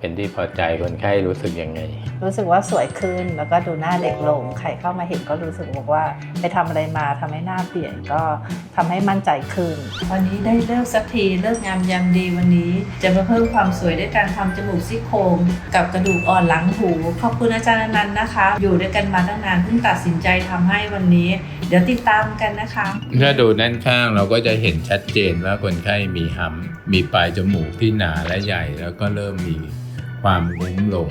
เป็นที่พอใจคนไข้รู้สึกยังไง รู้สึกว่าสวยขึ้นแล้วก็ดูหน้าเด็กลง ใครเข้ามาเห็นก็รู้สึกบอกว่าไปทำอะไรมาทำให้หน้าเปลี่ยนก็ทำให้มั่นใจขึ้น วันนี้ได้เลิกสักทีเลิกงามยามดีวันนี้ จะมาเพิ่มความสวยด้วยการทำจมูกซี่โครงกับกระดูกอ่อนหลังหู ขอบคุณอาจารย์อนันต์นะคะ อยู่ด้วยกันมาตั้งนานเพิ่งตัดสินใจทำให้วันนี้ เดี๋ยวติดตามกันนะคะถ้าดูด้านข้างเราก็จะเห็นชัดเจนว่าคนไข้มีหำมีปลายจมูกที่หนาและใหญ่แล้วก็เริ่มมี ความงุ้มลง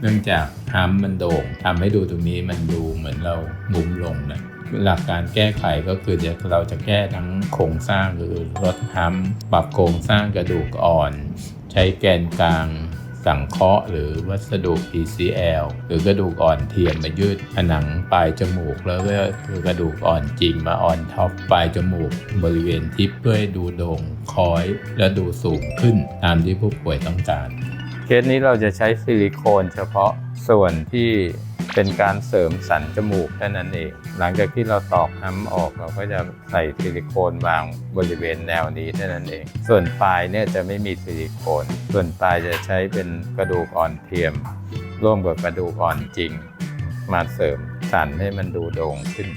เนื่องจากหำมันโด่งทำให้ดูตรงนี้มันดูเหมือนเรางุ้มลงนะหลักการแก้ไขก็คือเราจะแก้ทั้งโครงสร้างคือลดหำปรับโครงสร้างกระดูกอ่อน ใช้แกนกลางสังเคราะห์หรือวัสดุ PCL หรือกระดูกอ่อนเทียมมายืดผนังปลายจมูก แล้วก็คือกระดูกอ่อนจริงมาออนท็อปปลายจมูก บริเวณทิปเพื่อให้ดูโด่งคอยและดูสูงขึ้นตามที่ผู้ป่วยต้องการ เคสนี้เราจะใช้ซิลิโคนเฉพาะส่วนที่เป็นการเสริมสันจมูกแค่นั้นเอง หลังจากที่เราตอกห้ำออกเราก็จะใส่ซิลิโคนวางบริเวณแนวนี้เท่านั้นเอง ส่วนปลายเนี่ยจะไม่มีซิลิโคน ส่วนปลายจะใช้เป็นกระดูกอ่อนเทียม ร่วมกับกระดูกอ่อนจริง มาเสริมสันให้มันดูโด่งขึ้น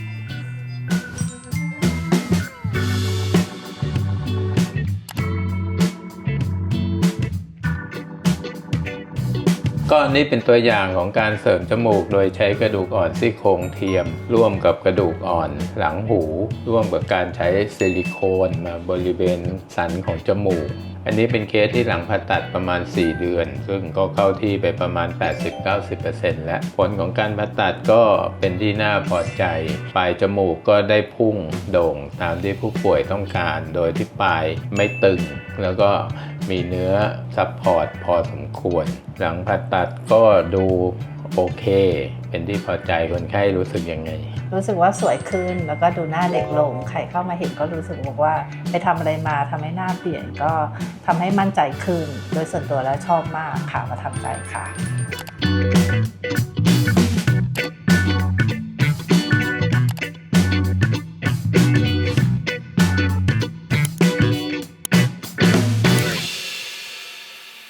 ก็นี่เป็นตัวอย่างของการเสริมจมูก โดยใช้กระดูกอ่อนซี่โครงเทียม ร่วมกับกระดูกอ่อนหลังหู ร่วมกับการใช้ซิลิโคนมาบริเวณสันของจมูก อันนี้เป็นเคสที่หลังผ่าตัดประมาณ 4 เดือน ซึ่งก็เข้าที่ไปประมาณ 80-90%แล้ว ผลของการผ่าตัดก็เป็นที่น่าพอใจ ปลายจมูกก็ได้พุ่งโด่งตามที่ผู้ป่วยต้องการ โดยที่ปลายไม่ตึง แล้วก็ มีเนื้อซัพพอร์ตพอสมควร หลังผ่าตัดก็ดูโอเค เป็นที่พอใจคนไข้รู้สึกยังไง รู้สึกว่าสวยขึ้นแล้วก็ดูหน้าเด็กลง ใครเข้ามาเห็นก็รู้สึกบอกว่าไปทำอะไรมาทำให้หน้าเปลี่ยนก็ทำให้มั่นใจขึ้น โดยส่วนตัวแล้วชอบมากค่ะประทับใจค่ะ